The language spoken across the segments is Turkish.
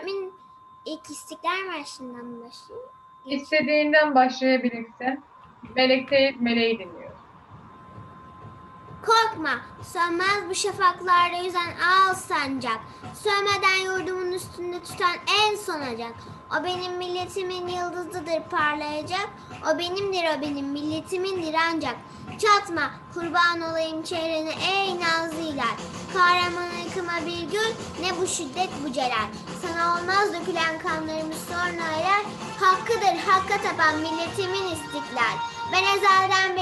Öğretmenim ilk İstiklal Marşı'ndan mı başlayayım? İstediğinden başlayabilirsin. Melek Teyit Meleği dinliyor. Korkma, sönmez bu şafaklarda yüzen al sancak. Sönmeden yurdumun üstünde tutan en sonacak. O benim milletimin yıldızıdır parlayacak. O benimdir o benim milletimindir ancak. Çatma, kurban olayım çevrene ey nazlı hilal. Kahraman ırkıma bir gül, ne bu şiddet bu celal. Sana olmaz dökülen kanlarımız sonra erer. Hakkıdır hakka tapan milletimin istiklal. Ben ezelden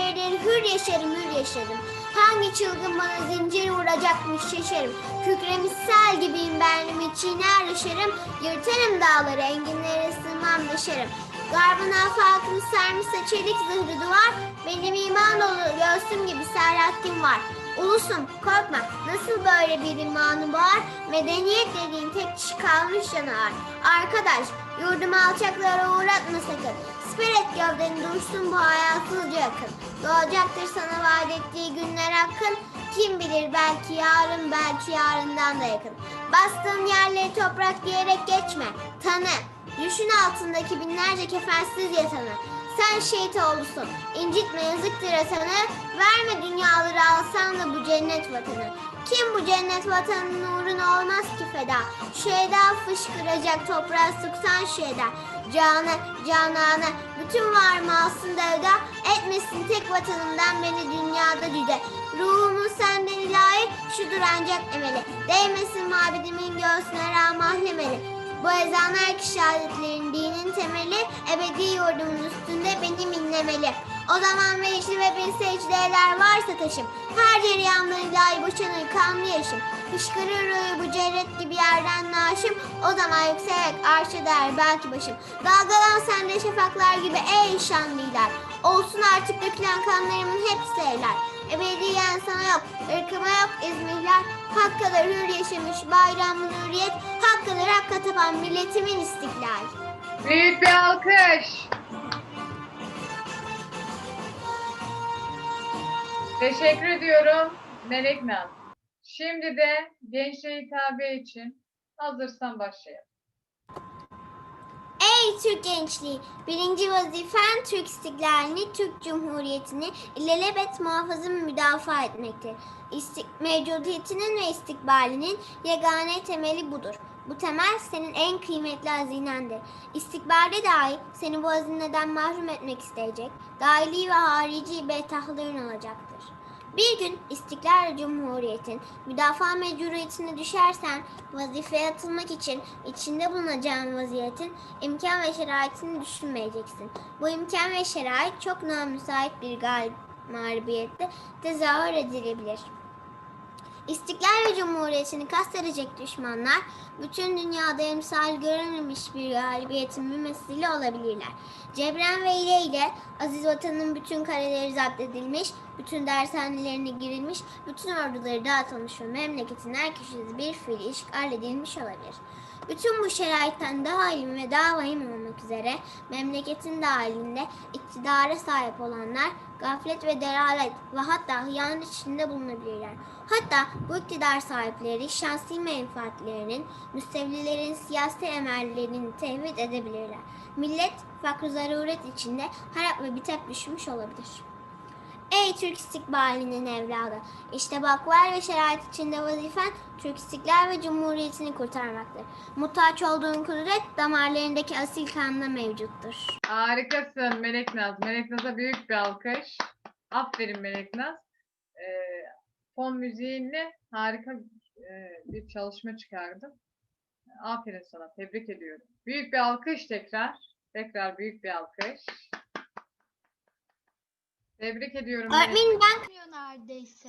hür yaşarım hür yaşarım. Hangi çılgın bana zincir vuracakmış şaşarım. Kükremiş sel gibiyim benim içiner yaşarım. Yırtarım dağları enginlere sığmam yaşarım. Garbın afakını sarmışsa çelik zırhlı duvar. Benim iman dolu göğsüm gibi serhattim var. Ulusum korkma nasıl böyle bir imanı var? Medeniyet dediğin tek kişi kalmış canavar. Arkadaş yurdumu alçaklara uğratma sakın. Siper et gövdeni dursun bu hayasızca yakın. Doğacaktır sana vaat ettiği günler hakkın. Kim bilir belki yarın belki yarından da yakın. Bastığın yerleri toprak diyerek geçme. Tanı. Düşün altındaki binlerce kefensiz yatanı. Sen şehit olursun. İncitme yazıktır atanı. Verme dünyaları alsan da bu cennet vatanı. Kim bu cennet vatanının uğruna olmaz ki feda. Şu eda fışkıracak toprağa sıksan şu eda. Canı, cananı, bütün varımı alsın devda. Etmesin tek vatanımdan beni dünyada cüde. Ruhumu senden ilahi, şudur ancak emeli. Değmesin mabedemin göğsüne rahmahlemeli. Bu ezanlar ki şehadetlerin dinin temeli ebedi yurdumun üstünde benim inlemeli. O zaman mecli ve bir secdeler varsa taşım. Her ceryandan ilahi boşanır kanlı yaşım. Fışkırır ruhu bu cerret gibi yerden naşım. O zaman yükselerek arşa der belki başım. Dalgalan sende şafaklar gibi ey şanlı iler. Olsun artık dökülen kanlarımın hepsi eyler. Ebediyen sana yok, ırkıma yok İzmirler. Hak kadar hür yaşamış bayramın hürriyet. Hak kadar hakka tapan milletimin istiklal. Büyük bir alkış. Teşekkür ediyorum Melek Naz. Şimdi de gençliğe hitabe için hazırsan başlayalım. Ey Türk gençliği! Birinci vazifen Türk istiklalini, Türk Cumhuriyeti'ni ilelebet muhafaza müdafaa etmektir. İstik mevcudiyetinin ve istikbalinin yegane temeli budur. Bu temel senin en kıymetli hazinendir. İstikbalde dahi seni bu hazineden mahrum etmek isteyecek, dahili ve harici betahlığın olacaktır. Bir gün İstiklal Cumhuriyet'in müdafaa mecburiyetine düşersen vazifeye atılmak için içinde bulunacağın vaziyetin imkan ve şeraitini düşünmeyeceksin. Bu imkan ve şerait çok namüsait bir galip mağlubiyette tezahür edilebilir. İstiklal ve Cumhuriyetini kastedecek düşmanlar bütün dünyada emsal görülmemiş bir galibiyetin mümessili olabilirler. Cebren ve ile ile aziz vatanın bütün kaleleri zapt edilmiş, bütün dershanelerine girilmiş, bütün orduları dağıtılmış ve memleketin her köşesi bir fiil işgal edilmiş olabilir. Bütün bu şeraitten daha ilim ve daha vahim olmak üzere memleketin dahilinde iktidara sahip olanlar gaflet ve delalet ve hatta hıyanet içinde bulunabilirler. Hatta bu iktidar sahipleri şahsi menfaatlerinin, müstevlilerin siyasi emellerini tevhid edebilirler. Millet fakr zaruret içinde harap ve bitap düşmüş olabilir. Ey Türk istikbalinin evladı! İşte bakvar ve şerait içinde vazifen Türk istiklal ve cumhuriyetini kurtarmaktır. Muhtaç olduğun kudret damarlarındaki asil kanla mevcuttur. Harikasın Melek Naz. Melek Naz'a büyük bir alkış. Aferin Melek Naz. Ee, fon müziğinle harika e, bir çalışma çıkardım. Aferin sana. Tebrik ediyorum. Büyük bir alkış tekrar. Tekrar büyük bir alkış. Tebrik ediyorum. Öğretmenim ben... Bitmiyor neredeyse.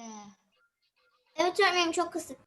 Evet öğretmenim çok kısık.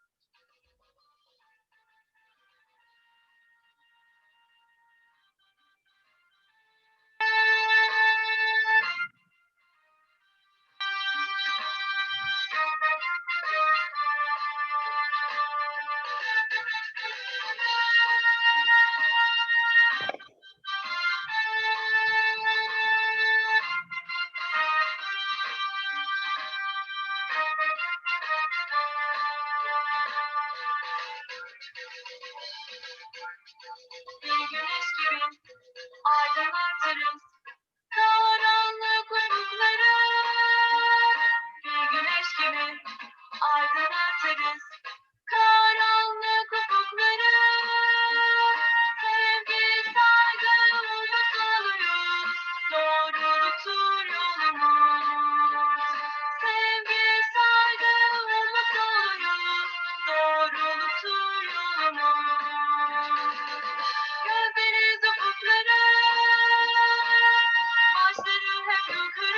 Aydınlatırız karanlık ufukları. Bir güneş gibi aydınlatırız you could